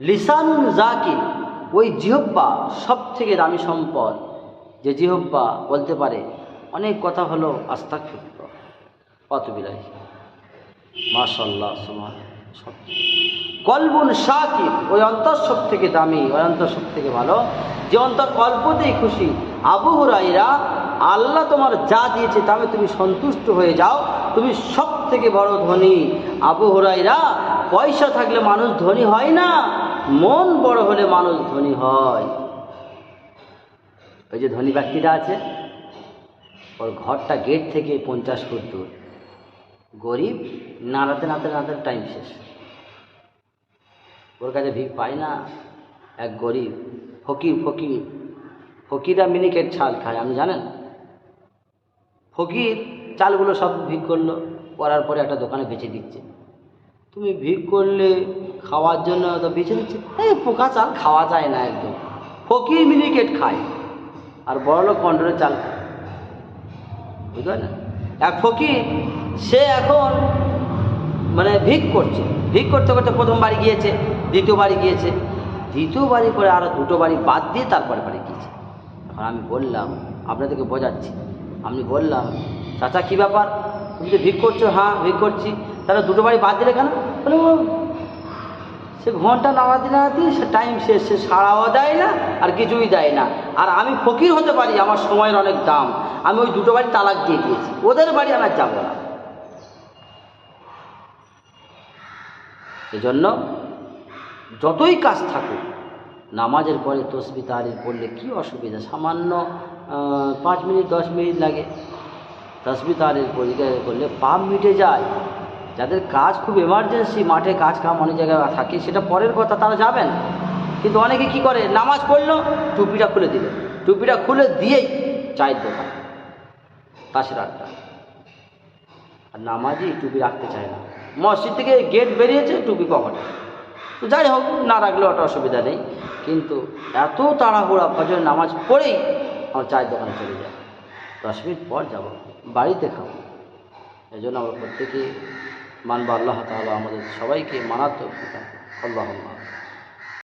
লিসান জাকির, ওই জিহব্বা সব থেকে দামি সম্পদ, যে জিহব্বা বলতে পারে, অনেক কথা হলো আস্তাক ফিরল কত বিলাই মাশাল্লাহ সব কলবুন শাকির, ওই অন্তর সব থেকে দামি, ওই অন্তর সব থেকে ভালো, যে অন্তর অল্পতেই খুশি। আবু হুরাইরা আল্লাহ তোমার যা দিয়েছে তাতে তুমি সন্তুষ্ট হয়ে যাও, তুমি সব থেকে বড় ধনী। আবু হুরাইরা পয়সা থাকলে মানুষ ধনী হয় না। মন বড় হলে মানুষ ধনী হয়। ওই যে ধনী ব্যক্তিটা আছে, ওর ঘরটা গেট থেকে পঞ্চাশ ফুট দূর। গরিব, নাড়াতে নাড়াতে নাড়াতে টাইম শেষ। ওর কাছে ভিক পায় না, এক গরিব, ফকির ফকির। ফকিরা মিনিকেট ছাল খায়, আপনি জানেন? ফকির চালগুলো সব ভিক করল, করার পরে একটা দোকানে বেঁচে দিচ্ছে। তুমি ভিক করলে খাওয়ার জন্য তো বেচে দিচ্ছে এই পোকা চাল খাওয়া যায় না একদম। ফকির মিনিকেট খায়, আর বড় লোক কন্ট্রোলের চাল খায়। বুঝতে পারলেন এক ফকির, সে এখন মানে ভিক করছে। ভিক করতে করতে প্রথম বাড়ি গিয়েছে, দ্বিতীয় বাড়ি গিয়েছে। দ্বিতীয় বাড়ি করে আরও দুটো বাড়ি বাদ দিয়ে তারপরে বাড়ি গিয়েছে। এখন আমি বললাম, আপনাদেরকে বোঝাচ্ছি। আমি বললাম, চাচা, কী ব্যাপার? তুমি যে ভিক করছ হ্যাঁ ভিক করছি। তাহলে দুটো বাড়ি বাদ দিলে কেন? সে ঘণ্টা নামাতে নামাতে সে টাইম শেষ, সে সাড়াও দেয় না, আর কিছুই দেয় না। আর আমি ফকির হতে পারি, আমার সময়ের অনেক দাম। আমি ওই দুটো বাড়ি তালাক দিয়ে দিয়েছি। ওদের বাড়ি আমার যাব না। এজন্য যতই কাজ থাকুক, নামাজের পরে তসবি তাহারির পড়লে কী অসুবিধা? সামান্য পাঁচ মিনিট, দশ মিনিট লাগে। তসবি তাহারির পরীক্ষা করলে পাপ মিটে যায়। যাদের কাজ খুব এমার্জেন্সি মাঠে কাজ কাম অনেক জায়গায় থাকে, সেটা পরের কথা, তারা যাবেন। কিন্তু অনেকে কি করে? নামাজ পড়ল, টুপিটা খুলে দিল। টুপিটা খুলে দিয়েই চায়ের দোকান, তাসের আড্ডা। আর নামাজই টুপি রাখতে চায় না। মসজিদ থেকে গেট বেরিয়েছে, টুপি পকেটে। তো যাই হোক, না রাখলেও ওটা অসুবিধা নেই। কিন্তু এত তাড়াহুড়া ফজর নামাজ পড়েই আমার চায়ের দোকানে চলে যায়। দশ মিনিট পর যাব, বাড়িতে খাব। এই জন্য আমরা প্রত্যেকে মানব আল্লাহ তাহলে আমাদের সবাইকে মানাতে আল্লাহ